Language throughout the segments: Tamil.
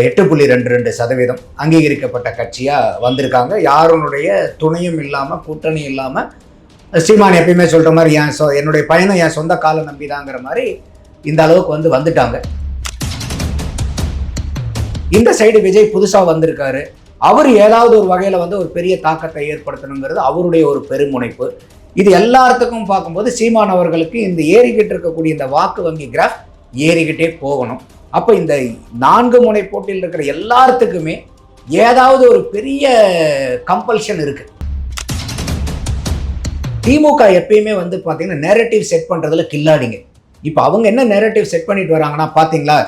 எட்டு புள்ளி ரெண்டு ரெண்டு சதவீதம் அங்கீகரிக்கப்பட்ட கட்சியாக வந்திருக்காங்க. யாருனுடைய துணையும் இல்லாமல் கூட்டணி இல்லாமல் ஸ்ரீமான் எப்பயுமே சொல்கிற மாதிரி என் சொ என்னுடைய பயணம் என் சொந்த காலை நம்பிதாங்கிற மாதிரி இந்த அளவுக்கு வந்து வந்துட்டாங்க. இந்த சைடு விஜய் புதுசாக வந்திருக்காரு. அவர் ஏதாவது ஒரு வகையில் வந்து ஒரு பெரிய தாக்கத்தை ஏற்படுத்தணுங்கிறது அவருடைய ஒரு பெருமுனைப்பு. இது எல்லாத்துக்கும் பார்க்கும்போது சீமான் அவர்களுக்கு இந்த ஏறிக்கிட்டு இருக்கக்கூடிய இந்த வாக்கு வங்கி கிராஃப் ஏறிக்கிட்டே போகணும். அப்போ இந்த நான்கு முனை போட்டியில் இருக்கிற எல்லாத்துக்குமே ஏதாவது ஒரு பெரிய கம்பல்ஷன் இருக்கு. திமுக எப்பயுமே வந்து பார்த்தீங்கன்னா நேரட்டிவ் செட் பண்ணுறதுல கில்லாடிங்க. இப்போ அவங்க என்ன நேரட்டிவ் செட் பண்ணிட்டு வராங்கன்னா பார்த்தீங்களா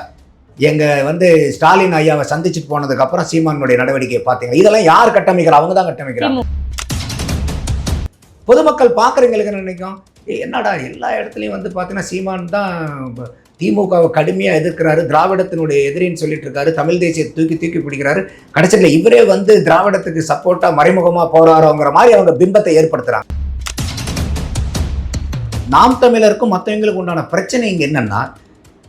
எங்க வந்து ஸ்டாலின் ஐயாவை சந்திச்சுட்டு போனதுக்கப்புறம் சீமானுடைய நடவடிக்கையை பார்த்தீங்களா இதெல்லாம் யார் கட்டமைக்கிறா அவங்க தான் கட்டமைக்கிறாங்க. பொதுமக்கள் பார்க்குறவங்களுக்கு நினைக்கும்? என்னடா எல்லா இடத்துலையும் வந்து பார்த்தீங்கன்னா சீமான் தான் திமுகவை கடுமையாக எதிர்க்கிறாரு திராவிடத்தினுடைய எதிரின்னு சொல்லிட்டு இருக்காரு தமிழ் தேசியத்தை தூக்கி தூக்கி பிடிக்கிறாரு. கடைசியில் இவரே வந்து திராவிடத்துக்கு சப்போர்ட்டாக மறைமுகமாக போறாரோங்கிற மாதிரி அவங்க பிம்பத்தை ஏற்படுத்துறாங்க. நாம் தமிழருக்கும் மற்றவங்களுக்கு உண்டான பிரச்சனை இங்கே என்னன்னா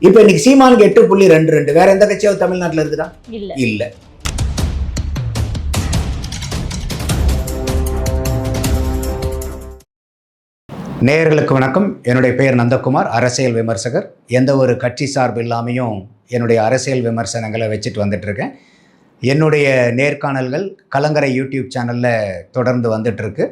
இப்போ இன்னைக்கு சீமானுக்கு எட்டு புள்ளி ரெண்டு ரெண்டு வேற எந்த கட்சியாவது தமிழ்நாட்டில் இருக்குதா? இல்ல. நேயர்களுக்கு வணக்கம். என்னுடைய பெயர் நந்தகுமார். அரசியல் விமர்சகர். எந்த ஒரு கட்சி சார்பு இல்லாமையும் என்னுடைய அரசியல் விமர்சனங்களை வச்சுட்டு வந்துட்டுருக்கேன். என்னுடைய நேர்காணல்கள் கலங்கரை யூடியூப் சேனலில் தொடர்ந்து வந்துட்டுருக்கு.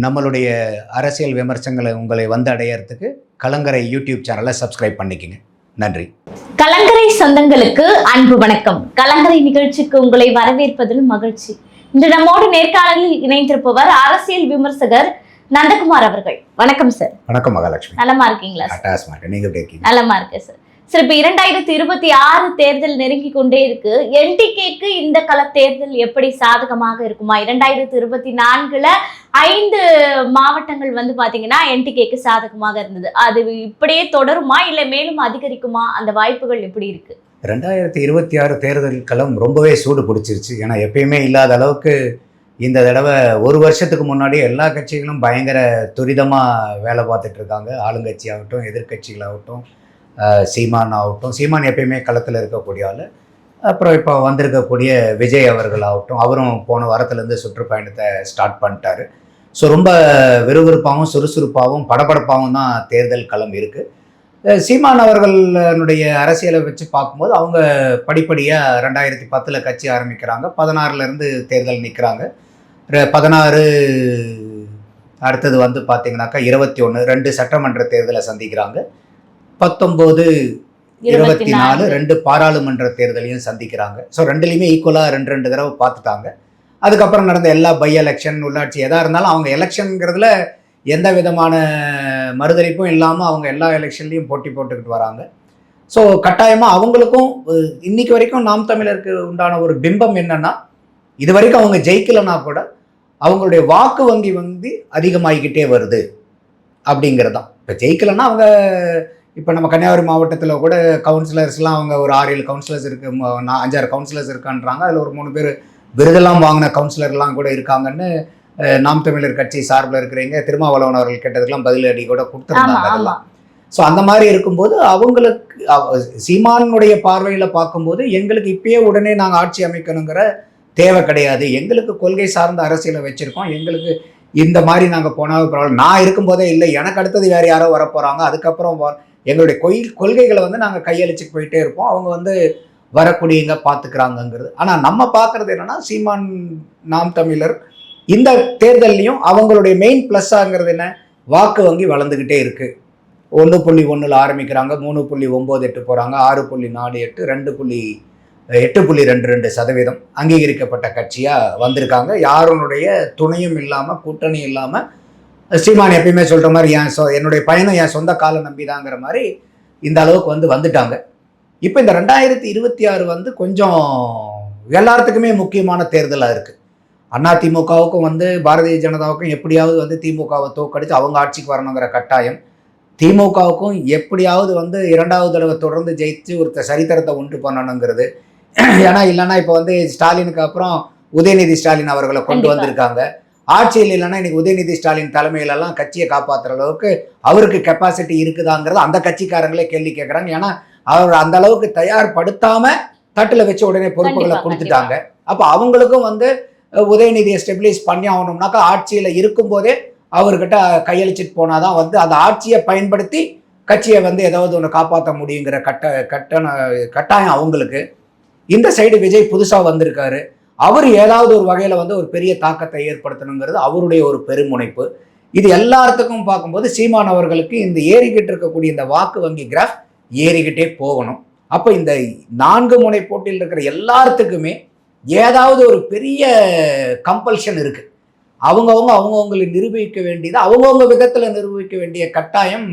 நம்மளுடைய அரசியல் விமர்சனங்களை உங்களை வந்து அடையறதுக்கு கலங்கரை யூடியூப் சேனலை சப்ஸ்கிரைப் பண்ணிக்கங்க. நன்றி. கலங்கரை சொந்தங்களுக்கு அன்பு வணக்கம். கலங்கரை நிகழ்ச்சிக்கு உங்களை வரவேற்பதில் மகிழ்ச்சி. இன்று நம்மோடு நேர்காணலில் இணைந்திருப்பவர் அரசியல் விமர்சகர் நந்தகுமார் அவர்கள். வணக்கம் சார் வணக்கம் மகாலட்சுமி. நலமா இருக்கீங்களா சார் நீங்கள் எப்படி இருக்கீங்க? நலமா இருக்கு சார் சார் இப்ப இரண்டாயிரத்தி இருபத்தி ஆறு தேர்தல் நெருங்கி கொண்டே இருக்கு. என்டிகேக்கு இந்த கள தேர்தல் எப்படி சாதகமாக இருக்குமா? இரண்டாயிரத்தி இருபத்தி நான்குல ஐந்து மாவட்டங்கள் வந்து பாத்தீங்கன்னா என்டிகேக்கு சாதகமாக இருந்தது. அது இப்படியே தொடருமா? இல்ல மேலும் அதிகரிக்குமா? அந்த வாய்ப்புகள் எப்படி இருக்கு? ரெண்டாயிரத்தி இருபத்தி ஆறு தேர்தல் களம் ரொம்பவே சூடு பிடிச்சிருச்சு. ஏன்னா எப்பயுமே இல்லாத அளவுக்கு இந்த தடவை ஒரு வருஷத்துக்கு முன்னாடி எல்லா கட்சிகளும் பயங்கர துரிதமாக வேலை பார்த்துட்டு இருக்காங்க. ஆளுங்கட்சி ஆகட்டும் எதிர்கட்சிகளாகட்டும் சீமான் ஆகட்டும் சீமான் எப்பயுமே களத்தில் இருக்கக்கூடிய ஆள். அப்புறம் இப்போ வந்திருக்கக்கூடிய விஜய் அவர்கள் ஆகட்டும் அவரும் போன வாரத்துலேருந்து சுற்றுப்பயணத்தை ஸ்டார்ட் பண்ணிட்டாரு. ஸோ ரொம்ப விறுவிறுப்பாகவும் சுறுசுறுப்பாகவும் படபடப்பாகவும் தான் தேர்தல் களம் இருக்குது சீமான் அவர்களுடைய அரசியலை வச்சு பார்க்கும்போது அவங்க படிப்படியாக ரெண்டாயிரத்தி பத்தில் கட்சி ஆரம்பிக்கிறாங்க. பதினாறுலேருந்து தேர்தல் நிற்கிறாங்க பதினாறு அடுத்தது வந்து பார்த்தீங்கன்னாக்கா இருபத்தி ஒன்று ரெண்டு சட்டமன்ற தேர்தலை சந்திக்கிறாங்க. பத்தொம்போது இருபத்தி நாலு ரெண்டு பாராளுமன்ற தேர்தலையும் சந்திக்கிறாங்க. ஸோ ரெண்டுலேயுமே ஈக்குவலாக ரெண்டு ரெண்டு தடவை பார்த்துட்டாங்க அதுக்கப்புறம் நடந்த எல்லா பை எலெக்ஷன் உள்ளாட்சி எதாக இருந்தாலும் அவங்க எலெக்ஷனுங்கிறதுல எந்த விதமான மறுதளிப்பும் இல்லாமல் அவங்க எல்லா எலெக்ஷன்லேயும் போட்டி போட்டுக்கிட்டு வராங்க. ஸோ கட்டாயமாக அவங்களுக்கும் இன்னைக்கு வரைக்கும் நாம் தமிழருக்கு உண்டான ஒரு பிம்பம் என்னன்னா இது வரைக்கும் அவங்க ஜெயிக்கலைன்னா கூட அவங்களுடைய வாக்கு வங்கி வந்து அதிகமாகிக்கிட்டே வருது அப்படிங்கிறது தான் இப்போ ஜெயிக்கலைன்னா அவங்க இப்போ நம்ம கன்னியாகுமரி மாவட்டத்தில் கூட கவுன்சிலர்ஸ்லாம் அவங்க ஒரு ஆறு ஏழு கவுன்சிலர்ஸ் இருக்கு அஞ்சாறு கவுன்சிலர்ஸ் இருக்கான்றாங்க. அதில் ஒரு மூணு பேர் விருதெல்லாம் வாங்கின கவுன்சிலர்லாம் கூட இருக்காங்கன்னு நாம் தமிழர் கட்சி சார்பில் இருக்கிறவங்க திருமாவளவன் அவர்கள் கேட்டதுக்கெல்லாம் பதிலடி கூட கொடுத்துருந்தாங்க அதெல்லாம். ஸோ அந்த மாதிரி இருக்கும்போது அவங்களுக்கு அவ- சீமானுடைய பார்வையில் பார்க்கும்போது எங்களுக்கு இப்பயே உடனே நாங்கள் ஆட்சி அமைக்கணுங்கிற தேவை கிடையாது. எங்களுக்கு கொள்கை சார்ந்த அரசியலை வச்சுருக்கோம். எங்களுக்கு இந்த மாதிரி நாங்கள் போனால் பரவாயில்ல. நான் இருக்கும்போதே இல்லை. எனக்கு அடுத்தது வேறு யாரோ வரப்போகிறாங்க அதுக்கப்புறம் வ- எங்களுடைய கொய் கொள்கைகளை வந்து நாங்கள் கையளிச்சு போயிட்டே இருப்போம். அவங்க வந்து வரக்கூடியங்க பார்த்துக்கிறாங்கங்கிறது ஆனால் நம்ம பார்க்குறது என்னென்னா சீமான் நாம் தமிழர் இந்த தேர்தல்லையும் அவங்களுடைய மெயின் ப்ளஸ்ஸாங்கிறது என்ன? வாக்கு வங்கி வளர்ந்துக்கிட்டே இருக்குது ஒன்று புள்ளி ஒன்றில் ஆரம்பிக்கிறாங்க. மூணு புள்ளி ஒம்பது எட்டு போகிறாங்க ஆறு புள்ளி நாலு எட்டு ரெண்டு புள்ளி எட்டு புள்ளி ரெண்டு ரெண்டு சதவீதம் அங்கீகரிக்கப்பட்ட கட்சியாக வந்திருக்காங்க. யாருனுடைய துணையும் இல்லாமல் கூட்டணி இல்லாமல் ஸ்ரீமான் எப்பயுமே சொல்கிற மாதிரி என் சொ என்னுடைய பயணம் என் சொந்த காலை நம்பிதாங்கிற மாதிரி இந்த அளவுக்கு வந்து வந்துட்டாங்க. இப்போ இந்த ரெண்டாயிரத்தி இருபத்தி ஆறு வந்து கொஞ்சம் எல்லாத்துக்குமே முக்கியமான தேர்தலாக இருக்குது அதிமுகவுக்கும் வந்து பாரதிய ஜனதாவுக்கும் எப்படியாவது வந்து திமுகவை தோக்கடித்து அவங்க ஆட்சிக்கு வரணுங்கிற கட்டாயம். திமுகவுக்கும் எப்படியாவது வந்து இரண்டாவது தடவை தொடர்ந்து ஜெயித்து ஒருத்த சரித்திரத்தை உண்டு பண்ணணுங்கிறது. ஏன்னா இல்லைன்னா இப்போ வந்து ஸ்டாலினுக்கு அப்புறம் உதயநிதி ஸ்டாலின் அவர்களை கொண்டு. வந்திருக்காங்க. ஆட்சியில் இல்லைன்னா இன்னைக்கு உதயநிதி ஸ்டாலின் தலைமையிலலாம் கட்சியை காப்பாற்றுற அளவுக்கு அவருக்கு கெப்பாசிட்டி இருக்குதாங்கிறது அந்த கட்சிக்காரங்களே கேள்வி கேட்குறாங்க ஏன்னா அவர் அந்த அளவுக்கு தயார்படுத்தாம தட்டுல வச்சு உடனே பொறுப்புகளை கொடுத்துட்டாங்க. அப்ப அவங்களுக்கும் வந்து உதயநிதியை ஸ்டெபிலைஸ் பண்ணி ஆகணும்னாக்கா ஆட்சியில இருக்கும்போதே அவர்கிட்ட கையளிச்சிட்டு போனாதான் வந்து அந்த ஆட்சியை பயன்படுத்தி கட்சியை வந்து ஏதாவது ஒன்று காப்பாற்ற முடியுங்கிற கட்ட கட்டண கட்டாயம் அவங்களுக்கு. இந்த சைடு விஜய் புதுசாக வந்திருக்காரு. அவர் ஏதாவது ஒரு வகையில் வந்து ஒரு பெரிய தாக்கத்தை ஏற்படுத்தணுங்கிறது அவருடைய ஒரு பெருமுனைப்பு. இது எல்லாத்துக்கும் பார்க்கும்போது சீமான் அவர்களுக்கு இந்த ஏறிக்கிட்டு இருக்கக்கூடிய இந்த வாக்கு வங்கி கிராஃப் ஏறிக்கிட்டே போகணும். அப்போ இந்த நான்கு முனை போட்டியில் இருக்கிற எல்லாத்துக்குமே ஏதாவது ஒரு பெரிய கம்பல்ஷன் இருக்குது அவங்கவுங்க அவங்கவுங்களை நிரூபிக்க வேண்டியது அவங்கவுங்க விதத்தில் நிரூபிக்க வேண்டிய கட்டாயம்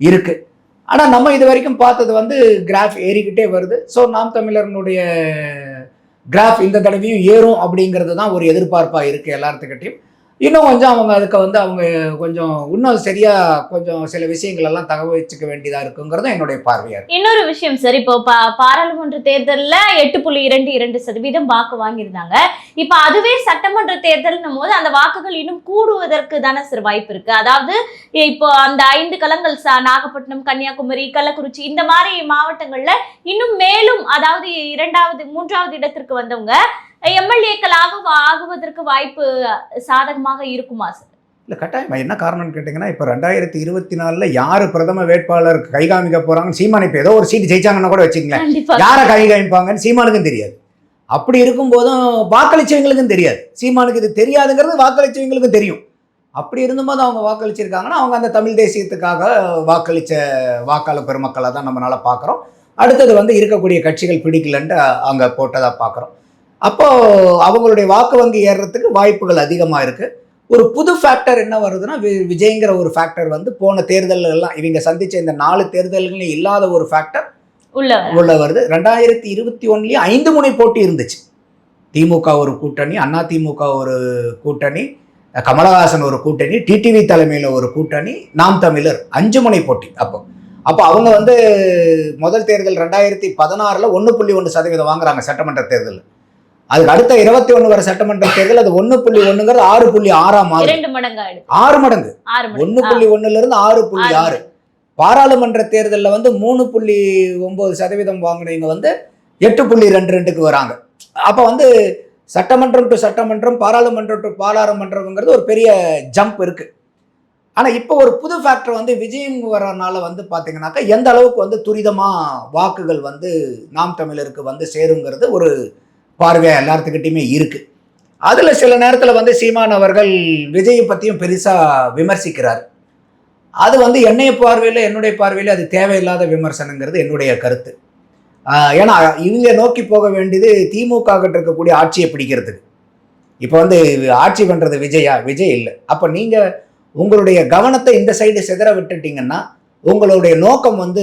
இருக்குது ஆனால் நம்ம இது வரைக்கும் பார்த்தது வந்து கிராஃப் ஏறிக்கிட்டே வருது. ஸோ நாம் தமிழர்களுடைய கிராஃப் இந்த தடவையும் ஏறும் அப்படிங்கிறது தான் ஒரு எதிர்பார்ப்பாக இருக்குது எல்லாத்துக்கிட்டையும் இன்னும் கொஞ்சம் அவங்க அதுக்கு வந்து அவங்க கொஞ்சம் இன்னும் சரியா கொஞ்சம் சில விஷயங்கள் எல்லாம் தகவல் வச்சுக்க வேண்டியதா இருக்குங்கிறது என்னுடைய பார்வையா இருக்கு. இன்னொரு விஷயம் சார் இப்போ பாராளுமன்ற தேர்தலில் எட்டு புள்ளி இரண்டு இரண்டு சதவீதம் வாக்கு வாங்கியிருந்தாங்க. இப்போ அதுவே சட்டமன்ற தேர்தல்னும் போது அந்த வாக்குகள் இன்னும் கூடுவதற்கு தானே சார் வாய்ப்பு இருக்கு? அதாவது இப்போ அந்த ஐந்து களங்கள் சா- நாகப்பட்டினம் கன்னியாகுமரி கள்ளக்குறிச்சி இந்த மாதிரி மாவட்டங்கள்ல இன்னும் மேலும் அதாவது இரண்டாவது மூன்றாவது இடத்திற்கு வந்தவங்க எம்எல்ஏக்களாக ஆகுவதற்கு வாய்ப்பு சாதகமாக இருக்குமா சார்? இல்லை கட்டாயமா. என்ன காரணம்னு கேட்டிங்கன்னா இப்போ ரெண்டாயிரத்தி இருபத்தி நாலில் யார் பிரதம வேட்பாளர் கை காமிக்க போகிறாங்கன்னு சீமான் இப்போ ஏதோ ஒரு சீட்டு ஜெயிச்சாங்கன்னா கூட கண்டிப்பா. யாரை கை காமிப்பாங்கன்னு சீமானுக்கும் தெரியாது. அப்படி இருக்கும்போதும் வாக்களிச்சவங்களுக்கும் தெரியாது. சீமானுக்கு இது தெரியாதுங்கிறது வாக்களிச்சவங்களுக்கும் தெரியும். அப்படி இருந்தபோது அவங்க வாக்களிச்சிருக்காங்கன்னா அவங்க அந்த தமிழ் தேசியத்துக்காக வாக்களித்த வாக்காளர் பெருமக்களை தான் நம்மளால பார்க்குறோம் அடுத்தது வந்து இருக்கக்கூடிய கட்சிகள் பிடிக்கலன்ட்டு அங்கே போட்டதாக பார்க்குறோம் அப்போது அவங்களுடைய வாக்கு வங்கி ஏறுறதுக்கு வாய்ப்புகள் அதிகமாக இருக்குது ஒரு புது ஃபேக்டர் என்ன வருதுன்னா வி- விஜய்ங்கிற ஒரு ஃபேக்டர் வந்து போன தேர்தல்கள் எல்லாம் இவங்க சந்திச்ச இந்த நாலு தேர்தல்களும் இல்லாத ஒரு ஃபேக்டர் உள்ள. உள்ள வருது. ரெண்டாயிரத்தி இருபத்தி ஒன்றுலேயும் ஐந்து முனை போட்டி இருந்துச்சு. திமுக ஒரு கூட்டணி அண்ணா திமுக ஒரு கூட்டணி கமலஹாசன் ஒரு கூட்டணி டிடிவி தலைமையில் ஒரு கூட்டணி நாம் தமிழர் அஞ்சு முனை போட்டி அப்போ. அப்போ அவங்க வந்து முதல் தேர்தல் ரெண்டாயிரத்தி பதினாறில் ஒன்று புள்ளி ஒன்று சதவீதம் வாங்குறாங்க சட்டமன்ற தேர்தல் அதுக்கு அடுத்த இருபத்தி ஒன்று வர சட்டமன்ற தேர்தல் அது ஒன்று புள்ளி ஒன்றுங்கிறது ஆறு புள்ளி ஆறாம் ஆறு மடங்கு. ஆறு மடங்கு. ஒன்று ஆ, புள்ளி ஒன்றுல இருந்து ஆறு புள்ளி ஆறு பாராளுமன்ற தேர்தலில் வந்து மூணு புள்ளி ஒன்பது சதவீதம் வாங்கினவங்க வந்து எட்டு புள்ளி ரெண்டு ரெண்டுக்கு வராங்க. அப்போ வந்து சட்டமன்றம் டு சட்டமன்றம் பாராளுமன்றம் டு பாராளுமன்றம்ங்கிறது ஒரு பெரிய ஜம்ப் இருக்கு. ஆனால் இப்போ ஒரு புது ஃபேக்டர் வந்து விஜயம் வரனால வந்து பார்த்தீங்கன்னாக்கா எந்த அளவுக்கு வந்து துரிதமாக வாக்குகள் வந்து நாம் தமிழருக்கு வந்து சேருங்கிறது ஒரு பார்வையாக எல்லாத்துக்கிட்டையுமே இருக்கு. அதில் சில நேரத்தில் வந்து சீமான் அவர்கள் விஜயை பற்றியும் பெருசாக விமர்சிக்கிறார். அது வந்து என்னைய பார்வையில் என்னுடைய பார்வையில் அது தேவையில்லாத விமர்சனங்கிறது என்னுடைய கருத்து. ஏன்னா இவங்க நோக்கி போக வேண்டியது திமுக கிட்ட இருக்கக்கூடிய ஆட்சியை பிடிக்கிறதுக்கு. இப்போ வந்து ஆட்சி பண்ணுறது விஜயா? விஜய் இல்லை. அப்போ நீங்கள் உங்களுடைய கவனத்தை இந்த சைடு சிதற விட்டுட்டீங்கன்னா உங்களுடைய நோக்கம் வந்து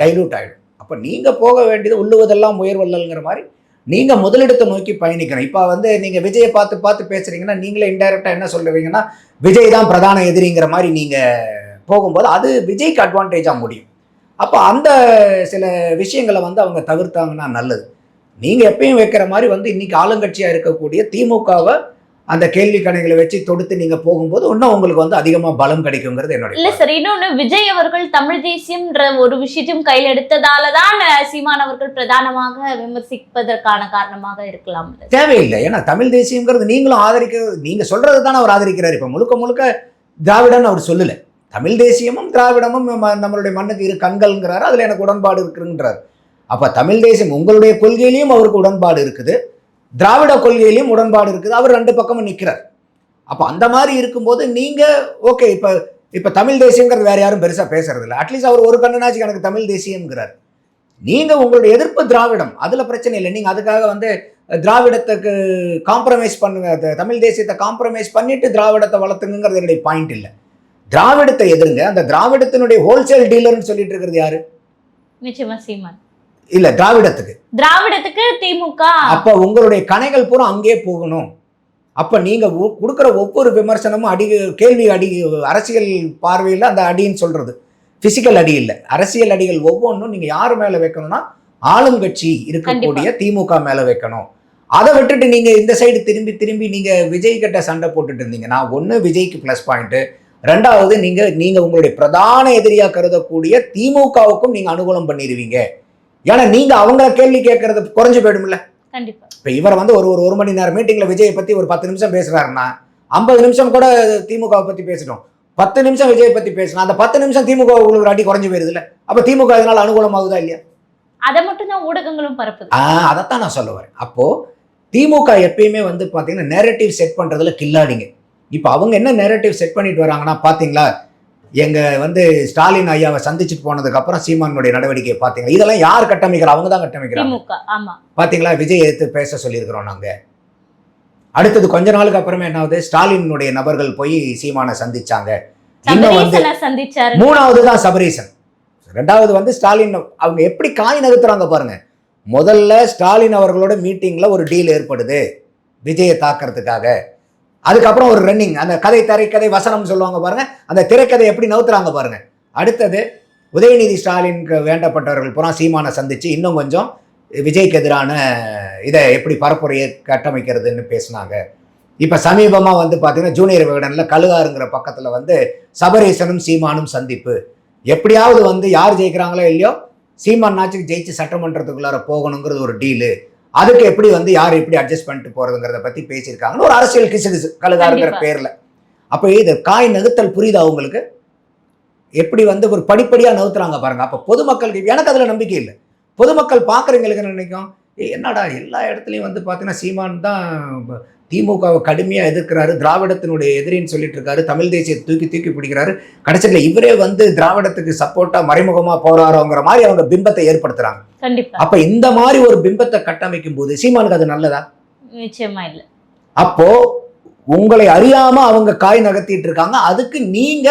டைலூட் ஆகிடும் அப்போ நீங்கள் போக வேண்டியது உள்ளுவதெல்லாம் உயர்வல்லங்கிற மாதிரி நீங்கள் முதலிடத்தை நோக்கி பயணிக்கணும். இப்போ வந்து நீங்கள் விஜயை பார்த்து பார்த்து பேசுகிறீங்கன்னா நீங்களே இன்டைரக்டாக என்ன சொல்லுவீங்கன்னா விஜய் தான் பிரதான எதிரிங்கிற மாதிரி நீங்கள் போகும்போது அது விஜய்க்கு அட்வான்டேஜாக முடியும். அப்போ அந்த சில விஷயங்களை வந்து அவங்க தவிர்த்தாங்கன்னா நல்லது. நீங்கள் எப்பயும் வைக்கிற மாதிரி வந்து இன்னைக்கு ஆளுங்கட்சியாக இருக்கக்கூடிய திமுகவை அந்த கேள்வி கணைகளை வச்சு தொடுத்து நீங்கள் போகும்போது இன்னும் உங்களுக்கு வந்து அதிகமாக பலம் கிடைக்குங்கிறது என்னுடைய இல்ல சார் இன்னொன்னு விஜய் அவர்கள் தமிழ் தேசியம்ன்ற ஒரு விஷயத்தையும் கையில் எடுத்ததாலதான் அஹ், சீமான் அவர்கள் பிரதானமாக விமர்சிப்பதற்கான காரணமாக இருக்கலாம்? தேவையில்லை. ஏன்னா தமிழ் தேசியங்கிறது நீங்களும் ஆதரிக்க நீங்கள் சொல்கிறது தானே அவர் ஆதரிக்கிறார். இப்போ முழுக்க முழுக்க திராவிடன்னு அவர் சொல்லலை. தமிழ் தேசியமும் திராவிடமும் நம்மளுடைய மண்ணுக்கு இரு கண்கள்ங்கிறாரு. அதில் எனக்கு உடன்பாடு இருக்குன்றார் அப்போ தமிழ் தேசியம் உங்களுடைய கொள்கையிலையும் அவருக்கு உடன்பாடு இருக்குது. திராவிட கொள்கையிலையும் உடன்பாடு இருக்குது. அவர் ரெண்டு பக்கமும் நிற்கிறார் அப்போ அந்த மாதிரி இருக்கும்போது நீங்கள் ஓகே இப்போ இப்போ தமிழ் தேசியங்கிறது வேற யாரும் பெருசாக பேசுறது இல்லை அட்லீஸ்ட் அவர் ஒரு கண்ணனாச்சு எனக்கு தமிழ் தேசியங்கிறார் நீங்கள் உங்களுடைய எதிர்ப்பு திராவிடம் அதில் பிரச்சனை இல்லை. நீங்கள் அதுக்காக வந்து திராவிடத்துக்கு காம்ப்ரமைஸ் பண்ணுங்க தமிழ் தேசியத்தை காம்ப்ரமைஸ் பண்ணிட்டு திராவிடத்தை வளர்த்துங்கிறது என்னுடைய பாயிண்ட் இல்லை. திராவிடத்தை எதிருங்க. அந்த திராவிடத்தினுடைய ஹோல்சேல் டீலர்னு சொல்லிட்டு இருக்கிறது யாரு? நிச்சயமா சீமான். இல்ல திராவிடத்துக்கு. திராவிடத்துக்கு திமுக. அப்ப உங்களுடைய கணைகள் பூரா அங்கேயே போகணும். அப்ப நீங்க கொடுக்கிற ஒவ்வொரு விமர்சனமும் அடி கேள்வி அடி அரசியல் பார்வையில் அந்த அடின்னு சொல்றது. பிசிக்கல் அடி இல்லை. அரசியல் அடிகள் ஒவ்வொன்றும் நீங்க யார் மேல வைக்கணும்னா ஆளுங்கட்சி இருக்கக்கூடிய திமுக மேல வைக்கணும். அதை விட்டுட்டு நீங்க இந்த சைடு திரும்பி திரும்பி நீங்க விஜய் கிட்ட சண்டை போட்டுட்டு இருந்தீங்கன்னா ஒண்ணு விஜய்க்கு ப்ளஸ் பாயிண்ட் ரெண்டாவது நீங்க நீங்க உங்களுடைய பிரதான எதிரியா கருதக்கூடிய திமுகவுக்கும் நீங்க அனுகூலம் பண்ணிடுவீங்க ஏன்னா நீங்க அவங்க கேள்வி கேட்கறது குறைஞ்சு போயிடும்ல. கண்டிப்பா. இப்ப இவர் வந்து ஒரு ஒரு ஒரு மணி நேரம் மீட்டிங்ல விஜயை பத்தி ஒரு பத்து நிமிஷம் பேசுறாருன்னா ஐம்பது நிமிஷம் கூட திமுகவை பத்தி பேசிட்டோம் பத்து நிமிஷம் விஜய் பத்தி பேசணும். அந்த பத்து நிமிஷம் திமுக உங்களுக்கு ஒரு அடி குறைஞ்சு போயிருதுல அப்ப திமுக இதனால அனுகூலமாகுதா இல்லையா? அதை மட்டும் தான் ஊடகங்களும் பரப்புது. அதைத்தான் நான் சொல்ல வரேன். அப்போ திமுக எப்பயுமே வந்து பாத்தீங்கன்னா நேரட்டிவ் செட் பண்றதுல கில்லாடிங்க. இப்போ அவங்க என்ன நேரட்டிவ் செட் பண்ணிட்டு வராங்கன்னா பாத்தீங்களா? எங்க வந்து ஸ்டாலின் ஐயாவை சந்திச்சுட்டு போனதுக்கு அப்புறம் சீமானுடைய நடவடிக்கையை பாத்தீங்களா இதெல்லாம் யார் கட்டமைக்கிறா அவங்க தான் கட்டமைக்கிறாங்க. பாத்தீங்களா விஜய் எடுத்து பேச சொல்லியிருக்கிறோம் நாங்க. அடுத்தது கொஞ்ச நாளுக்கு அப்புறமே என்ன ஆகுது? ஸ்டாலினுடைய நபர்கள் போய் சீமானை சந்திச்சாங்க. இன்னும் வந்து மூணாவது தான் சபரீசன். ரெண்டாவது வந்து ஸ்டாலின் அவங்க எப்படி காய் நகர்த்துறாங்க பாருங்க. முதல்ல ஸ்டாலின் அவர்களோட மீட்டிங்ல ஒரு டீல் ஏற்படுது. விஜயை தாக்குறதுக்காக. அதுக்கப்புறம் ஒரு ரன்னிங் அந்த கதை திரைக்கதை வசனம் சொல்லுவாங்க பாருங்க. அந்த திரைக்கதை எப்படி நவுத்துறாங்க பாருங்க. அடுத்தது உதயநிதி ஸ்டாலினுக்கு வேண்டப்பட்டவர்கள் புறா சீமானை சந்திச்சு இன்னும் கொஞ்சம் விஜய்க்கு எதிரான இதை எப்படி பரப்புரையை கட்டமைக்கிறதுன்னு பேசினாங்க. இப்போ சமீபமாக வந்து பார்த்தீங்கன்னா ஜூனியர் விகடனில் கழுகாருங்கிற பக்கத்தில் வந்து சபரீசனும் சீமானும் சந்திப்பு. எப்படியாவது வந்து யார் ஜெயிக்கிறாங்களோ இல்லையோ சீமான் நாச்சுக்கு ஜெயிச்சு சட்டமன்றத்துக்குள்ளார போகணுங்கிறது ஒரு டீலு அதுக்கு எப்படி வந்து யார் எப்படி அட்ஜஸ்ட் பண்ணிட்டு போறதுங்கிறத பத்தி பேசியிருக்காங்கன்னு ஒரு அரசியல் கிசு கழுகாருங்கிற கண்டிப்பா. பேர்ல. அப்போ இது காய் நகுத்தல் புரியுதா உங்களுக்கு? எப்படி வந்து ஒரு படிப்படியா நகுத்துறாங்க பாருங்க. அப்ப பொதுமக்களுக்கு எனக்கு அதுல நம்பிக்கை இல்லை. பொதுமக்கள் பார்க்குறவங்களுக்கு நினைக்கும்? "ஏய், என்னடா எல்லா இடத்துலையும் வந்து பார்த்தீங்கன்னா சீமான் தான் திமுகவை கடுமையாக எதிர்க்கிறாரு. திராவிடத்தினுடைய எதிரின்னு சொல்லிட்டு இருக்காரு. தமிழ் தேசியத்தை தூக்கி தூக்கி பிடிக்கிறாரு. கடைசியில் இவரே வந்து திராவிடத்துக்கு சப்போர்ட்டாக மறைமுகமாக போறாரோங்கிற மாதிரி அவங்க பிம்பத்தை ஏற்படுத்துறாங்க. கண்டிப்பா. அப்ப இந்த மாதிரி ஒரு பிம்பத்தை கட்டமைக்கும் போது சீமானுக்கு அது நல்லதா? நிச்சயமா இல்ல. அப்போ உங்களை அறியாம அவங்க காய் நகர்த்திட்டு இருக்காங்க. அதுக்கு நீங்க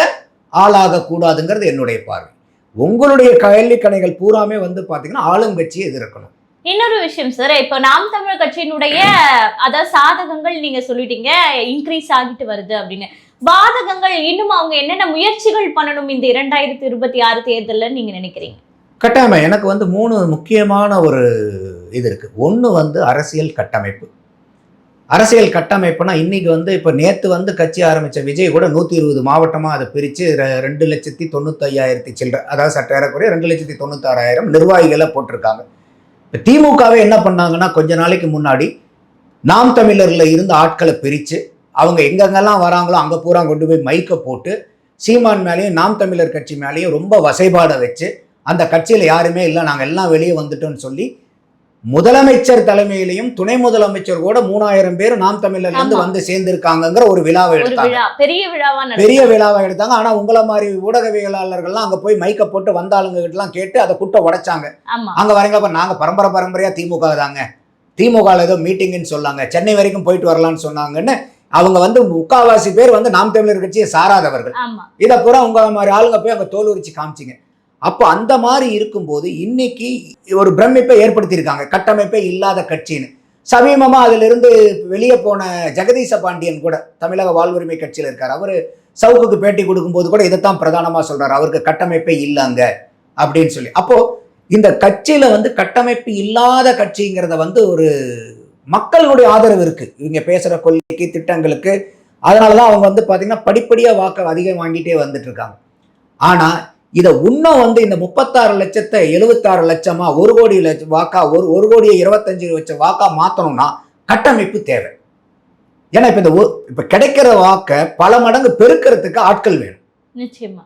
ஆளாக கூடாதுங்கிறது என்னுடைய பார்வை. உங்களுடைய கேள்வி கணைகள் பூராமே வந்து பாத்தீங்கன்னா ஆளுங்கட்சியை எதிர்க்கணும். இன்னொரு விஷயம் சார் இப்போ நாம் தமிழர் கட்சியினுடைய அதாவது சாதகங்கள் நீங்க சொல்லிட்டீங்க இன்க்ரீஸ் ஆகிட்டு வருது அப்படின்னு. பாதகங்கள் இன்னும் அவங்க என்னென்ன முயற்சிகள் பண்ணணும் இந்த இரண்டாயிரத்தி இருபத்தி ஆறு தேர்தல்ல நீங்க நினைக்கிறீங்க? கட்டமை எனக்கு வந்து மூணு முக்கியமான ஒரு இது இருக்குது ஒன்று வந்து அரசியல் கட்டமைப்பு. அரசியல் கட்டமைப்புனா இன்றைக்கி வந்து இப்போ நேற்று வந்து கட்சி ஆரம்பித்த விஜய் கூட நூற்றி இருபது மாவட்டமாக அதை பிரித்து ரெண்டு லட்சத்தி தொண்ணூத்தையாயிரத்தி சில்லற அதாவது சட்ட ஏறக்குறைய ரெண்டு லட்சத்தி தொண்ணூத்தாறாயிரம் நிர்வாகிகளை போட்டிருக்காங்க. இப்போ திமுகவே என்ன பண்ணாங்கன்னா கொஞ்ச நாளைக்கு முன்னாடி நாம் தமிழரில் இருந்து ஆட்களை பிரித்து அவங்க எங்கெங்கெல்லாம் வராங்களோ அங்கே பூரா கொண்டு போய் மைக்கை போட்டு சீமான் மேலேயும் நாம் தமிழர் கட்சி மேலேயும் ரொம்ப வசைபாடை வச்சு அந்த கட்சியில் யாருமே இல்லை நாங்கள் எல்லாம் வெளியே வந்துட்டோம்னு சொல்லி முதலமைச்சர் தலைமையிலையும் துணை முதலமைச்சர் கூட மூணாயிரம் பேர் நாம் தமிழர்ல இருந்து. வந்து சேர்ந்திருக்காங்கிற ஒரு விழாவை எடுத்தாங்க. பெரிய விழாவா பெரிய விழாவை எடுத்தாங்க. ஆனா உங்களை மாதிரி ஊடகவியலாளர்கள்லாம் அங்க போய் மைக்க போட்டு வந்த ஆளுங்க கிட்டலாம் கேட்டு அதை குட்டை உடைச்சாங்க. அங்க வரீங்களா நாங்க பரம்பரை பரம்பரையா திமுக தாங்க. திமுக ஏதோ மீட்டிங்னு சொன்னாங்க. சென்னை வரைக்கும் போயிட்டு வரலாம்னு சொன்னாங்கன்னு அவங்க வந்து முக்காவாசி பேர் வந்து நாம் தமிழர் கட்சியை சாராதவர்கள். இதை பூரா உங்க மாதிரி ஆளுங்க போய் அங்க தோல் உரிச்சு காமிச்சிங்க. அப்போ அந்த மாதிரி இருக்கும்போது இன்னைக்கு ஒரு பிரமிப்பை ஏற்படுத்தியிருக்காங்க. கட்டமைப்பே இல்லாத கட்சின்னு. சமீபமாக அதிலிருந்து வெளியே போன ஜெகதீச பாண்டியன் கூட தமிழக வாழ்வுரிமை கட்சியில் இருக்கார். அவர் சவுக்குக்கு பேட்டி கொடுக்கும்போது கூட இதைத்தான் பிரதானமாக சொல்கிறார் அவருக்கு கட்டமைப்பே இல்லைங்க அப்படின்னு சொல்லி. அப்போது இந்த கட்சியில் வந்து கட்டமைப்பு இல்லாத கட்சிங்கிறத வந்து ஒரு மக்களுடைய ஆதரவு இருக்குது இவங்க பேசுகிற கொள்கைக்கு திட்டங்களுக்கு. அதனாலதான் அவங்க வந்து பார்த்திங்கன்னா படிப்படியாக வாக்கு அதிகம் வாங்கிட்டே வந்துட்டு இருக்காங்க. இதை இன்னும் வந்து இந்த முப்பத்தாறு லட்சத்தை எழுபத்தாறு லட்சமா ஒரு கோடி லட்சம் வாக்கா ஒரு ஒரு கோடியை இருபத்தஞ்சு லட்சம் வாக்கா மாத்தணும்னா கட்டமைப்பு தேவை. ஏன்னா இப்ப இந்த இப்ப கிடைக்கிற வாக்கை பல மடங்கு பெருக்கிறதுக்கு ஆட்கள் வேணும். நிச்சயமா.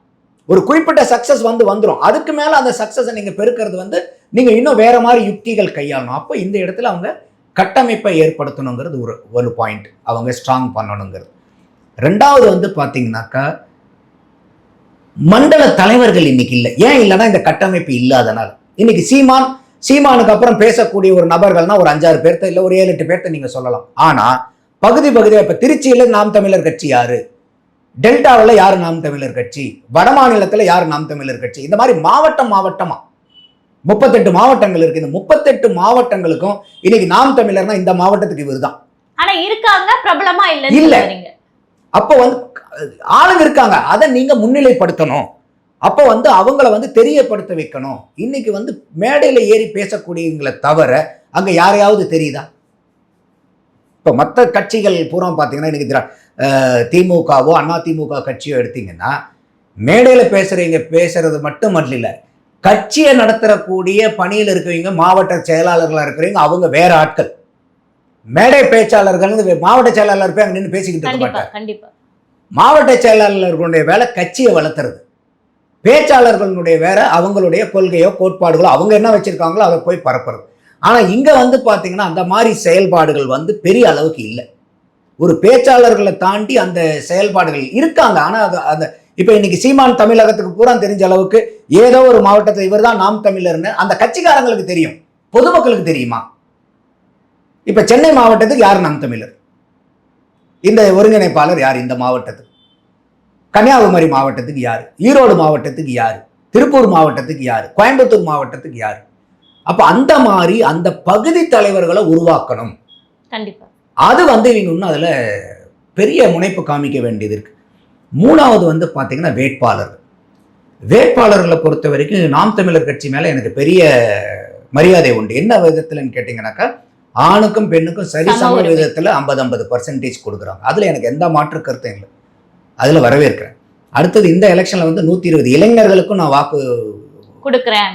ஒரு குறிப்பிட்ட சக்சஸ் வந்து வந்துடும் அதுக்கு மேல அந்த சக்சஸை நீங்க பெருக்கிறது வந்து நீங்க இன்னும் வேற மாதிரி யுக்திகள் கையாளணும். அப்போ இந்த இடத்துல அவங்க கட்டமைப்பை ஏற்படுத்தணுங்கிறது ஒரு ஒரு பாயிண்ட் அவங்க ஸ்ட்ராங் பண்ணணுங்கிறது. ரெண்டாவது வந்து பாத்தீங்கன்னாக்கா மண்டல தலைவர்கள் இன்னைக்கு இல்லை. ஏன் இல்லைன்னா இந்த கட்டமைப்பு இல்லாதனால. இன்னைக்கு சீமான் சீமானுக்கு அப்புறம் பேசக்கூடிய ஒரு நபர்கள்னா ஒரு அஞ்சாறு பேர்த்த இல்லை ஒரு ஏழு எட்டு பேர்த்த நீங்க சொல்லலாம். ஆனா பகுதி பகுதியா இப்ப திருச்சியில நாம் தமிழர் கட்சி யாரு? டெல்டாவில் யார் நாம் தமிழர் கட்சி? வட மாநிலத்தில் யார் நாம் தமிழர் கட்சி? இந்த மாதிரி மாவட்டம் மாவட்டமா. முப்பத்தெட்டு மாவட்டங்கள் இருக்கு. இந்த முப்பத்தெட்டு மாவட்டங்களுக்கும் இன்னைக்கு நாம் தமிழர்னா இந்த மாவட்டத்துக்கு இவர் தான் ஆனா இருக்காங்க பிரபலமா இல்ல. சொல்றீங்க. அப்போ வந்து ஆளுங்க இருக்காங்க. அதை நீங்கள் முன்னிலைப்படுத்தணும். அப்போ வந்து அவங்கள வந்து தெரியப்படுத்த வைக்கணும். இன்னைக்கு வந்து மேடையில் ஏறி பேசக்கூடியவங்களை தவிர அங்கே யாரையாவது தெரியுதா? இப்போ மற்ற கட்சிகள் பூரா பார்த்தீங்கன்னா இன்னைக்கு திரா- திமுகவோ அண்ணா திமுக கட்சியோ எடுத்தீங்கன்னா மேடையில் பேசுகிறவங்க பேசுறது மட்டும் இல்லை கட்சியை நடத்தக்கூடிய பணியில் இருக்கிறவங்க மாவட்ட செயலாளர்களாக இருக்கிறவங்க அவங்க வேற ஆட்கள். மேடை பேச்சாளர்கள் மாவட்ட செயலாளர் போய் அங்க நின்று பேசிக்கிட்டு இருக்க மாட்டார். மாவட்ட செயலாளர்களுடைய வேலை கட்சியை வளர்த்துறது. பேச்சாளர்களுடைய வேலை அவங்களுடைய கொள்கையோ கோட்பாடுகளோ அவங்க என்ன வச்சிருக்காங்களோ அதை போய் பரப்புறது. ஆனா இங்க வந்து பாத்தீங்கன்னா அந்த மாதிரி செயல்பாடுகள் வந்து பெரிய அளவுக்கு இல்லை. ஒரு பேச்சாளர்களை தாண்டி அந்த செயல்பாடுகள் இருக்காங்க. ஆனா அது அந்த இப்ப இன்னைக்கு சீமான் தமிழகத்துக்கு பூரா தெரிஞ்ச அளவுக்கு ஏதோ ஒரு மாவட்டத்தில் இவர் தான் நாம் தமிழர்னு அந்த கட்சிக்காரங்களுக்கு தெரியும். பொதுமக்களுக்கு தெரியுமா? இப்ப சென்னை மாவட்டத்துக்கு யார் நாம் தமிழர்? இந்த ஒருங்கிணைப்பாளர் யார் இந்த மாவட்டத்துக்கு? கன்னியாகுமரி மாவட்டத்துக்கு யார்? ஈரோடு மாவட்டத்துக்கு யார்? திருப்பூர் மாவட்டத்துக்கு யார்? கோயம்புத்தூர் மாவட்டத்துக்கு யார்? அப்ப அந்த மாதிரி அந்த பகுதி தலைவர்களை உருவாக்கணும். கண்டிப்பா. அது வந்து இவங்க இன்னும் அதில் பெரிய முனைப்பு காமிக்க வேண்டியது இருக்கு. மூணாவது வந்து பார்த்தீங்கன்னா வேட்பாளர்கள். வேட்பாளர்களை பொறுத்த வரைக்கும் நாம் தமிழர் கட்சி மேலே எனக்கு பெரிய மரியாதை உண்டு. என்ன விதத்துலன்னு கேட்டிங்கனாக்கா ஆணுக்கும் பெண்ணுக்கும் சரி சம. விதத்தில் ஐம்பது ஐம்பது பர்சன்டேஜ் கொடுக்குறாங்க. அதில் எனக்கு எந்த மாற்று கருத்தும் இல்லை. அதில் வரவேற்கிறேன். அடுத்தது இந்த எலெக்ஷனில் வந்து நூற்றி இருபது இளைஞர்களுக்கும் நான் வாக்கு கொடுக்குறேன்.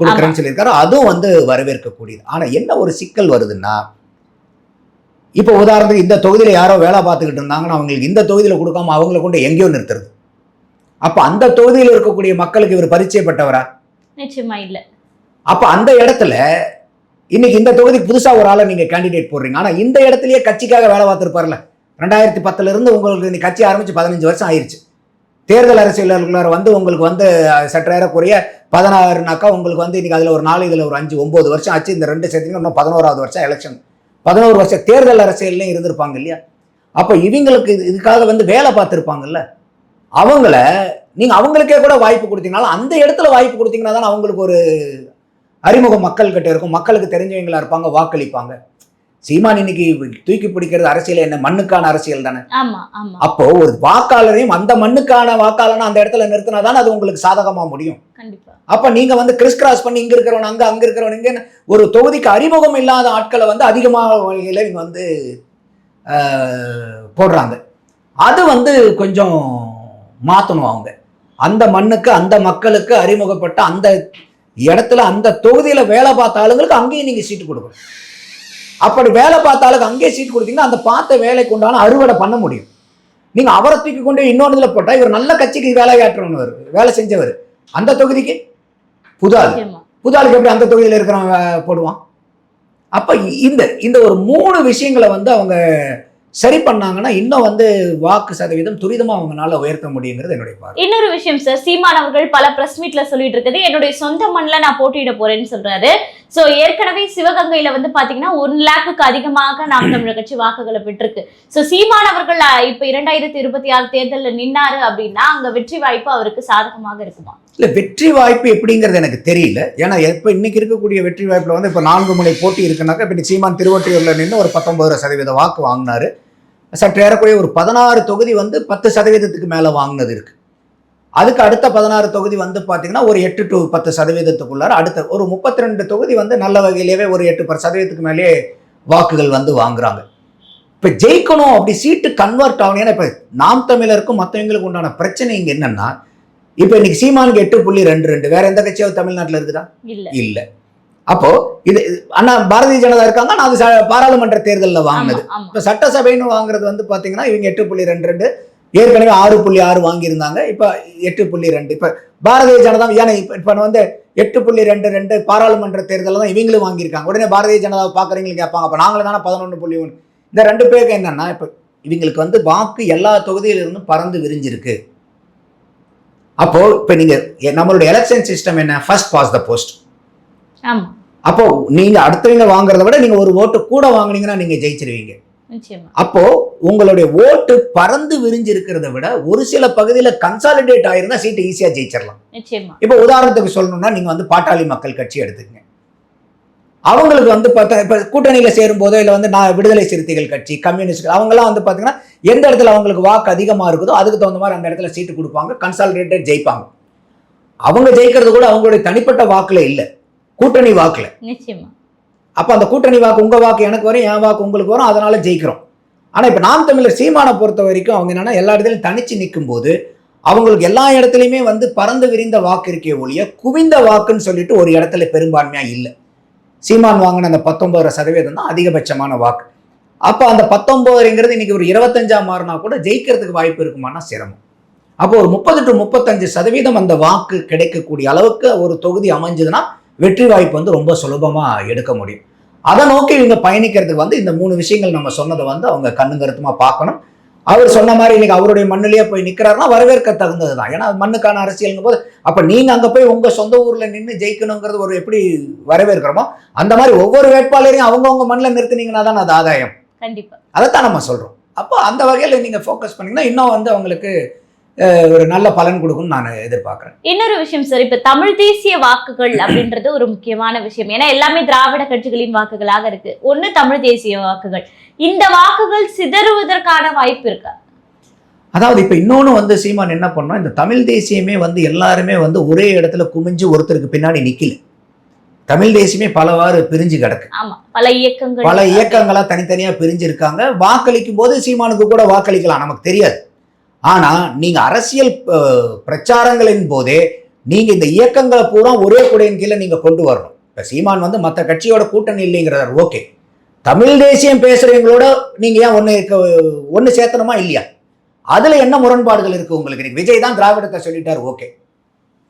கொடுக்குறேன்னு சொல்லியிருக்காரு. அதுவும் வந்து வரவேற்கக்கூடியது. ஆனால் என்ன ஒரு சிக்கல் வருதுன்னா இப்போ உதாரணத்துக்கு இந்த தொகுதியில் யாரோ வேலை பார்த்துக்கிட்டு இருந்தாங்கன்னா அவங்களுக்கு இந்த தொகுதியில் கொடுக்காம அவங்கள கொண்டு எங்கேயோ நிறுத்துறது. அப்போ அந்த தொகுதியில் இருக்கக்கூடிய மக்களுக்கு இவர் பரிச்சயப்பட்டவரா? நிச்சயமா இல்ல. அப்போ அந்த இடத்துல இன்னைக்கு இந்த தொகுதிக்கு புதுசாக ஒரு ஆளை நீங்கள் கேண்டிடேட் போடுறீங்க. ஆனால் இந்த இடத்துலயே கட்சிக்காக வேலை பார்த்துருப்பார்ல ரெண்டாயிரத்தி பத்துலேருந்து உங்களுக்கு இந்த கட்சி ஆரம்பிச்சு பதினஞ்சு வருஷம் ஆயிடுச்சு தேர்தல் அரசியலுக்குள்ளார வந்து உங்களுக்கு வந்து அஹ், சற்றேறக்குறைய பதினாறுனாக்கா உங்களுக்கு வந்து இன்றைக்கி அதில் ஒரு நாலு இதில் ஒரு அஞ்சு ஒம்பது வருஷம் ஆச்சு. இந்த ரெண்டு சேர்த்துக்கு இன்னும் பதினோராவது வருஷம் எலெக்ஷன் பதினோரு வருஷம் தேர்தல் அரசியல்லையும் இருந்திருப்பாங்க இல்லையா? அப்போ இவங்களுக்கு இது- இதுக்காக வந்து வேலை பார்த்துருப்பாங்கல்ல. அவங்கள நீங்கள் அவங்களுக்கே கூட வாய்ப்பு கொடுத்தீங்கனாலும் அந்த இடத்துல வாய்ப்பு கொடுத்தீங்கன்னா தான் அவங்களுக்கு ஒரு அறிமுகம் மக்கள் கிட்ட இருக்கும். மக்களுக்கு தெரிஞ்சவங்களா இருப்பாங்க வாக்களிப்பாங்க. சீமான் இன்னைக்கு தூக்கி பிடிக்கிறது அரசியல் என்ன? மண்ணுக்கான அரசியல் தானே? அப்போ ஒரு வாக்காளரையும் அந்த மண்ணுக்கான வாக்காளனை அந்த இடத்துல நிறுத்தினா தானே அது உங்களுக்கு சாதகமா முடியும். அப்ப நீங்க வந்து கிறிஸ் கிராஸ் பண்ணி இங்க இருக்கிறவன் அங்க அங்க இருக்கிறவன் இங்க ஒரு தொகுதிக்கு அறிமுகம் இல்லாத ஆட்களை வந்து அதிகமாக வகையில இவங்க வந்து போடுறாங்க. அது வந்து கொஞ்சம் மாத்தணும் அவங்க. அந்த மண்ணுக்கு அந்த மக்களுக்கு அறிமுகப்பட்ட அந்த இடத்துல அந்த தொகுதியில வேலை பார்த்த ஆளுங்களுக்கு அங்கேயும் நீங்க சீட்டு கொடுக்கணும். அப்படி வேலை பார்த்த ஆளுக்கு அங்கேயே சீட் கொடுத்தீங்கன்னா அந்த பார்த்த வேலைக்கு உண்டான அறுவடை பண்ண முடியும். நீங்க அவரை தூக்கி கொண்டு இன்னொன்று இதுல போட்டா இவர் நல்ல கட்சிக்கு வேலையாற்றவர் வேலை செஞ்சவர். அந்த தொகுதிக்கு? புது ஆள் நிச்சயமா. புது ஆளுக்கு எப்படி அந்த தொகுதியில் இருக்கிறவன் போடுவான்? அப்ப இந்த இந்த ஒரு மூணு விஷயங்களை வந்து அவங்க சரி பண்ணாங்கன்னா இன்னும் வந்து வாக்கு சதவீதம் துரிதமா அவங்களால உயர்த்த முடியுங்கிறது என்னுடைய பார்வை. இன்னொரு விஷயம் சார் சீமான் அவர்கள் பல பிரஸ் மீட்ல சொல்லிட்டு இருக்குது. என்னுடைய சொந்த மண்ணில் நான் போட்டியிட போறேன்னு சொல்றாரு. சோ ஏற்கனவே சிவகங்கையில வந்து பாத்தீங்கன்னா ஒன் லேக்குக்கு அதிகமாக நாம் தமிழர் கட்சி வாக்குகளை பெற்றிருக்கு. சோ சீமான் அவர்கள் இப்ப இரண்டாயிரத்தி இருபத்தி ஆறு தேர்தல்ல நின்னாரு அப்படின்னா அங்க வெற்றி வாய்ப்பு அவருக்கு சாதகமாக இருக்குமா? இல்ல வெற்றி வாய்ப்பு எப்படிங்கிறது எனக்கு தெரியல. ஏன்னா எப்ப இன்னைக்கு இருக்கக்கூடிய வெற்றி வாய்ப்புல வந்து இப்ப நான்கு முனை போட்டி இருக்குனாக்கா இப்ப சீமான் திருவொற்றியூர்ல நின்று ஒரு பத்தொன்பது சதவீத வாக்கு வாங்கினாரு. சற்று ஏறக்குறைய ஒரு பதினாறு தொகுதி வந்து பத்து சதவீதத்துக்கு மேல வாங்கினது இருக்கு. அதுக்கு அடுத்த பதினாறு தொகுதி வந்து பாத்தீங்கன்னா ஒரு எட்டு டு பத்து சதவீதத்துக்குள்ளார அடுத்த ஒரு முப்பத்தி ரெண்டு தொகுதி வந்து நல்ல வகையிலேயே ஒரு எட்டு பர் சதவீதத்துக்கு மேலேயே வாக்குகள் வந்து வாங்குறாங்க. இப்ப ஜெயிக்கணும் அப்படி சீட்டு கன்வெர்ட் ஆகணும். ஏன்னா இப்ப நாம் தமிழருக்கும் மற்றவங்களுக்கு உண்டான பிரச்சனை இங்க என்னன்னா இப்ப இன்னைக்கு சீமானுக்கு எட்டு புள்ளி ரெண்டு ரெண்டு. வேற எந்த கட்சியாவது தமிழ்நாட்டுல இருக்குதா? இல்ல. அப்போ இது அண்ணா பாரதிய ஜனதா இருக்காங்க நான் அது பாராளுமன்ற தேர்தலில் வாங்கினது. இப்போ சட்டசபைன்னு வாங்குறது வந்து பாத்தீங்கன்னா இவங்க எட்டு புள்ளி ரெண்டு ரெண்டு. ஏற்கனவே ஆறு புள்ளி ஆறு வாங்கியிருந்தாங்க. இப்போ எட்டு புள்ளி ரெண்டு. இப்போ பாரதிய ஜனதா ஏன்னா இப்போ இப்போ வந்து எட்டு புள்ளி ரெண்டு ரெண்டு பாராளுமன்ற தேர்தலில் தான் இவங்களும் வாங்கியிருக்காங்க. உடனே பாரதிய ஜனதாவை பார்க்குறீங்களும் கேட்பாங்க அப்போ நாங்களும் தானே பதினொன்று புள்ளி ஒன்று இந்த ரெண்டு பேருக்கு என்னன்னா இப்போ இவங்களுக்கு வந்து வாக்கு எல்லா தொகுதியிலிருந்தும் பறந்து விரிஞ்சிருக்கு. அப்போ இப்போ நீங்க எ- நம்மளுடைய எலெக்ஷன் சிஸ்டம் என்ன? ஃபர்ஸ்ட் பாஸ் த போஸ்ட் ஆமா. அப்போ நீங்க அடுத்தவங்க வாங்குறத விட நீங்க ஒரு ஓட்டு கூட வாங்குனீங்கன்னா நீங்க ஜெயிச்சிருவீங்க. அப்போ உங்களுடைய ஓட்டு பறந்து விரிஞ்சு இருக்கிறத விட ஒரு சில பகுதியில கன்சாலிடேட் ஆயிருந்தா சீட்டு ஈஸியா ஜெயிச்சிடலாம் நிச்சயமா. இப்போ உதாரணத்துக்கு சொல்லணும்னா நீங்க வந்து பாட்டாளி மக்கள் கட்சி எடுத்துக்கங்க. அவங்களுக்கு வந்து பார்த்தா இப்போ கூட்டணியில சேரும் போதோ இல்லை வந்து நான் விடுதலை சிறுத்தைகள் கட்சி கம்யூனிஸ்ட் அவங்கெல்லாம் வந்து பார்த்தீங்கன்னா எந்த இடத்துல அவங்களுக்கு வாக்கு அதிகமாக இருக்குதோ அதுக்கு தகுந்த மாதிரி அந்த இடத்துல சீட்டு கொடுப்பாங்க கன்சாலிடேட்டட் ஜெயிப்பாங்க. அவங்க ஜெயிக்கிறது கூட அவங்களுடைய தனிப்பட்ட வாக்குல இல்லை. கூட்டணி வாக்குல. நிச்சயமா. அப்போ அந்த கூட்டணி வாக்கு உங்க வாக்கு எனக்கு வரும் என் வாக்கு உங்களுக்கு வரும் அதனால ஜெயிக்கிறோம். ஆனா இப்போ நாம் தமிழர் சீமானை பொறுத்த வரைக்கும் அவங்க என்னன்னா எல்லா இடத்துலையும் தனிச்சு நிற்கும் போது அவங்களுக்கு எல்லா இடத்துலையுமே வந்து பறந்து விரிந்த வாக்கு இருக்கே ஒழிய குவிந்த வாக்குன்னு சொல்லிட்டு ஒரு இடத்துல பெரும்பான்மையா இல்லை. சீமான் வாங்கின அந்த பத்தொன்பதரை சதவீதம் தான் அதிகபட்சமான வாக்கு. அப்போ அந்த பத்தொன்பதுங்கிறது இன்னைக்கு ஒரு இருபத்தஞ்சா மாறினா கூட ஜெயிக்கிறதுக்கு வாய்ப்பு இருக்குமானா சிரமம். அப்போ ஒரு முப்பது டு முப்பத்தஞ்சு சதவீதம் அந்த வாக்கு கிடைக்கக்கூடிய அளவுக்கு ஒரு தொகுதி அமைஞ்சதுன்னா வெற்றி வாய்ப்பு வந்து ரொம்ப சுலபமா எடுக்க முடியும். அதை நோக்கி இவங்க பயணிக்கிறதுக்கு வந்து இந்த மூணு விஷயங்கள் நம்ம சொன்னதை வந்து அவங்க கண்ணு கருத்துமா பார்க்கணும். அவர் சொன்ன மாதிரி இன்னைக்கு அவருடைய மண்ணிலேயே போய் நிக்கிறாருன்னா வரவேற்க தகுந்தது தான் ஏன்னா மண்ணுக்கான அரசியல்ங்கும் போது அப்ப நீங்க அங்க போய் உங்க சொந்த ஊர்ல நின்று ஜெயிக்கணுங்கிறது ஒரு எப்படி வரவேற்கிறோமோ அந்த மாதிரி ஒவ்வொரு வேட்பாளரையும் அவங்கவுங்க மண்ணில் நிறுத்துனீங்கன்னா தான் அது ஆதாயம். கண்டிப்பா. அதைத்தான் நம்ம சொல்றோம். அப்போ அந்த வகையில் நீங்க ஃபோக்கஸ் பண்ணீங்கன்னா இன்னும் வந்து அவங்களுக்கு ஒரு நல்ல பலன் கொடுக்கும்னு நான் எதிர்பார்க்குறேன். இன்னொரு விஷயம் சார் இப்ப தமிழ் தேசிய வாக்குகள் அப்படின்றது ஒரு முக்கியமான விஷயம். ஏன்னா எல்லாமே திராவிட கட்சிகளின் வாக்குகளாக இருக்கு. ஒண்ணு தமிழ் தேசிய வாக்குகள். இந்த வாக்குகள் சிதறுவதற்கான வாய்ப்பு இருக்கா? அதாவது இப்போ இன்னொன்று வந்து சீமான் என்ன பண்ணோம் இந்த தமிழ் தேசியமே வந்து எல்லாருமே வந்து ஒரே இடத்துல குமிஞ்சு ஒருத்தருக்கு பின்னாடி நிக்கல. தமிழ் தேசியமே பலவாறு பிரிஞ்சு கிடக்கு. ஆமா பல இயக்கங்கள் பல இயக்கங்களா தனித்தனியா பிரிஞ்சு இருக்காங்க வாக்களிக்கும் போது சீமானுக்கு கூட வாக்களிக்கலாம் நமக்கு தெரியாது. ஆனால் நீங்கள் அரசியல் பிரச்சாரங்களின் போதே நீங்கள் இந்த இயக்கங்களை பூரா ஒரே குடையின் கீழே நீங்கள் கொண்டு வரணும். இப்போ சீமான் வந்து மற்ற கட்சியோட கூட்டணி இல்லைங்கிறார் ஓகே. தமிழ் தேசியம் பேசுகிறவங்களோட நீங்கள் ஏன் ஒன்று இருக்க ஒன்று சேர்த்தணுமா இல்லையா? அதில் என்ன முரண்பாடுகள் இருக்குது உங்களுக்கு? இன்னைக்கு விஜய் தான் திராவிடத்தை சொல்லிட்டார் ஓகே.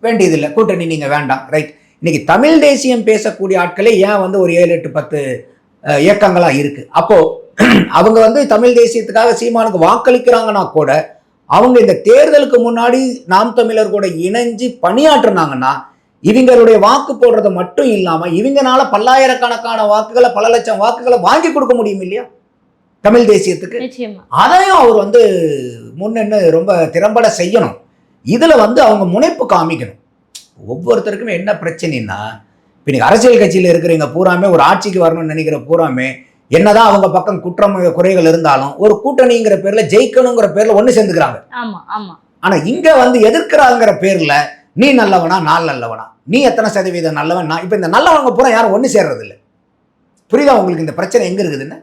வேண்டியதில்லை கூட்டணி நீங்கள் வேண்டாம் ரைட். இன்னைக்கு தமிழ் தேசியம் பேசக்கூடிய ஆட்களே ஏன் வந்து ஒரு ஏழு எட்டு பத்து இயக்கங்களாக இருக்குது அப்போது அவங்க வந்து தமிழ் தேசியத்துக்காக சீமானுக்கு வாக்களிக்கிறாங்கன்னா கூட அவங்க இந்த தேர்தலுக்கு முன்னாடி நாம் தமிழர் கூட இணைஞ்சு பணியாற்றுனாங்கன்னா இவங்களுடைய வாக்கு போடுறது மட்டும் இல்லாம இவங்கனால பல்லாயிரக்கணக்கான வாக்குகளை பல லட்சம் வாக்குகளை வாங்கி கொடுக்க முடியும் இல்லையா? தமிழ் தேசியத்துக்கு. அதையும் அவர் வந்து முன்னென்னு ரொம்ப திறம்பட செய்யணும். இதுல வந்து அவங்க முனைப்பு காமிக்கணும். ஒவ்வொருத்தருக்குமே என்ன பிரச்சனைன்னா இப்போ நீங்கள் அரசியல் கட்சியில் இருக்கிறவங்க பூராமே ஒரு ஆட்சிக்கு வரணும்னு நினைக்கிற பூராமே என்னதான் அவங்க பக்கம் குற்றம் குறைகள் இருந்தாலும் ஒரு கூட்டணிங்கிற பேர்ல ஜெயிக்கணுங்கிற பேர்ல ஒன்று சேர்ந்துக்கிறாங்க. ஆனா இங்க வந்து எதிர்க்கிறாங்கிற பேர்ல நீ நல்லவனா நான் நல்லவனா? நீ எத்தனை சதவீதம் நல்லவன்? நான் இப்போ இந்த நல்லவங்க பூரா யாரும் ஒன்று சேர்றது இல்லை புரியுதா உங்களுக்கு இந்த பிரச்சனை எங்க இருக்குதுன்னு?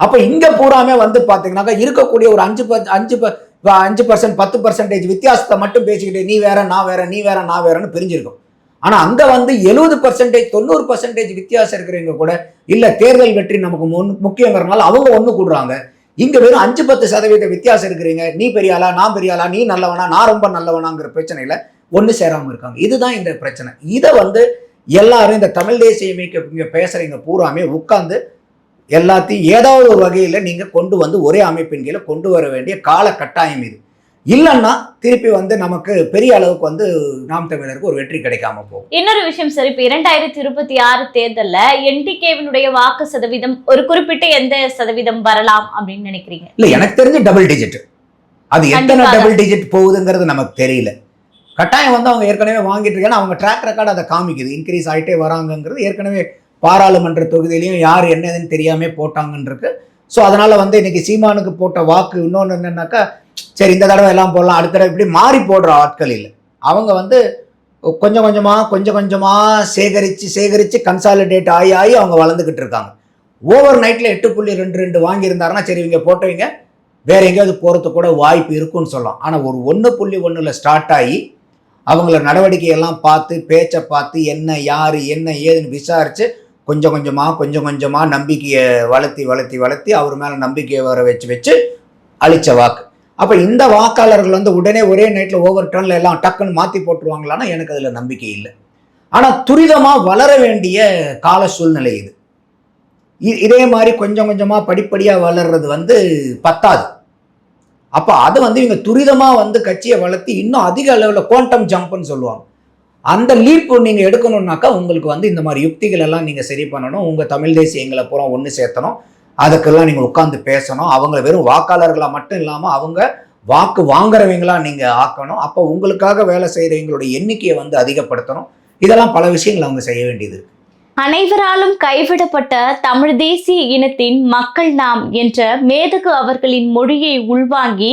அப்போ இங்க பூராமே வந்து பாத்தீங்கன்னாக்கா இருக்கக்கூடிய ஒரு அஞ்சு ப- அஞ்சு ப- அஞ்சு பர்சன்ட் பத்து பர்சன்டேஜ் வித்தியாசத்தை மட்டும் பேசிக்கிட்டு நீ வேற நான் வேற நீ வேற நான் வேறன்னு பிரிஞ்சிருக்கும். ஆனா அங்க வந்து எழுபது பர்சன்டேஜ் தொண்ணூறு பர்சன்டேஜ் வித்தியாசம் இருக்கிறவங்க கூட இல்ல தேர்தல் வெற்றி நமக்கு முன் முக்கியங்கிறனால அவங்க ஒண்ணு கூடுறாங்க. இங்க வெறும் அஞ்சு பத்து சதவீத வித்தியாசம் இருக்கிறீங்க. நீ பெரியாளா நான் பெரியாளா நீ நல்லவனா நான் ரொம்ப நல்லவனாங்கிற பிரச்சனையில ஒண்ணு சேராம இருக்காங்க. இதுதான் இந்த பிரச்சனை. இதை வந்து எல்லாரும் இந்த தமிழ் தேசியமைக்க இங்க பேசுறவங்க பூராமே உட்கார்ந்து எல்லாத்தையும் ஏதாவது ஒரு வகையில நீங்க கொண்டு வந்து ஒரே அமைப்பின் கீழே கொண்டு வர வேண்டிய கால கட்டாயம் இது. இல்லைன்னா திருப்பி வந்து நமக்கு பெரிய அளவுக்கு வந்து நாம் தமிழருக்கு ஒரு வெற்றி கிடைக்காம போகும். இன்னொரு விஷயம் சார் இப்ப இரண்டாயிரத்தி இருபத்தி ஆறு தேர்தல்ல என்டிகேவினுடைய வாக்கு சதவீதம் ஒரு குறிப்பிட்ட எந்த சதவீதம் வரலாம் அப்படின்னு நினைக்கிறீங்க? இல்ல எனக்கு தெரிஞ்சு டபுள் டிஜிட் அது எத்தனை. டபுள் டிஜிட் போகுதுங்கிறது நமக்கு தெரியல. கட்டாயம் வந்து அவங்க ஏற்கனவே வாங்கிட்டு இருக்காங்க அவங்க ட்ராக் ரெக்கார்டு அதை காமிக்குது. இன்க்ரீஸ் ஆயிட்டே வராங்கங்கிறது ஏற்கனவே பாராளுமன்ற தொகுதியிலையும் யார் என்னதுன்னு தெரியாம போட்டாங்கன்றிருக்கு ஸோ அதனால் வந்து இன்னைக்கு சீமானுக்கு போட்ட வாக்கு இன்னொன்று என்னன்னாக்கா சரி இந்த தடவை எல்லாம் போடலாம் அடுத்த தடவை இப்படி மாறி போடுற ஆட்கள் இல்லை. அவங்க வந்து கொஞ்சம் கொஞ்சமாக கொஞ்சம் கொஞ்சமாக சேகரித்து சேகரித்து கன்சாலிடேட் ஆகி ஆகி அவங்க வளர்ந்துக்கிட்டு இருக்காங்க. ஓவர் நைட்டில் எட்டு புள்ளி ரெண்டு ரெண்டு வாங்கியிருந்தாருன்னா சரி இவங்க போட்டவங்க வேற எங்கேயாவது போகிறதுக்கு கூட வாய்ப்பு இருக்குன்னு சொல்லலாம். ஆனால் ஒரு ஒன்று புள்ளி ஒன்றில் ஸ்டார்ட் ஆகி அவங்கள நடவடிக்கையெல்லாம் பார்த்து பேச்சை பார்த்து என்ன யார் என்ன ஏதுன்னு விசாரித்து கொஞ்சம் கொஞ்சமாக கொஞ்சம் கொஞ்சமாக நம்பிக்கையை வளர்த்தி வளர்த்தி வளர்த்தி அவர் மேலே நம்பிக்கையை வர வச்சு வச்சு அழிச்ச வாக்கு. அப்போ இந்த வாக்காளர்கள் வந்து உடனே ஒரே நைட்டில் ஓவர் டர்னில் எல்லாம் டக்குன்னு மாற்றி போட்டுருவாங்களான்னா எனக்கு அதில் நம்பிக்கை இல்லை. ஆனால் துரிதமாக வளர வேண்டிய கால சூழ்நிலை இது. இதே மாதிரி கொஞ்சம் கொஞ்சமாக படிப்படியாக வளர்றது வந்து பத்தாது. அப்போ அது வந்து இவங்க துரிதமாக வந்து கட்சியை வளர்த்தி இன்னும் அதிக அளவில் குவாண்டம் ஜம்ப்னு சொல்லுவாங்க. அந்த லீப் நீங்கள் எடுக்கணும்னாக்கா உங்களுக்கு வந்து இந்த மாதிரி யுக்திகள் எல்லாம் நீங்கள் சரி பண்ணணும். உங்கள் தமிழ் தேசியங்களை பூரா ஒன்று சேர்த்தணும். அதுக்கெல்லாம் நீங்கள் உட்காந்து பேசணும். அவங்கள வெறும் வாக்காளர்களாக மட்டும் இல்லாமல் அவங்க வாக்கு வாங்குறவங்களா நீங்கள் ஆக்கணும். அப்போ உங்களுக்காக வேலை செய்கிறவங்களுடைய எண்ணிக்கையை வந்து அதிகப்படுத்தணும். இதெல்லாம் பல விஷயங்கள் அவங்க செய்ய வேண்டியது அனைவராலும் கைவிடப்பட்ட தமிழ் தேசிய இனத்தின் மக்கள் நாம் என்ற மேதகு அவர்களின் மொழியை உள்வாங்கி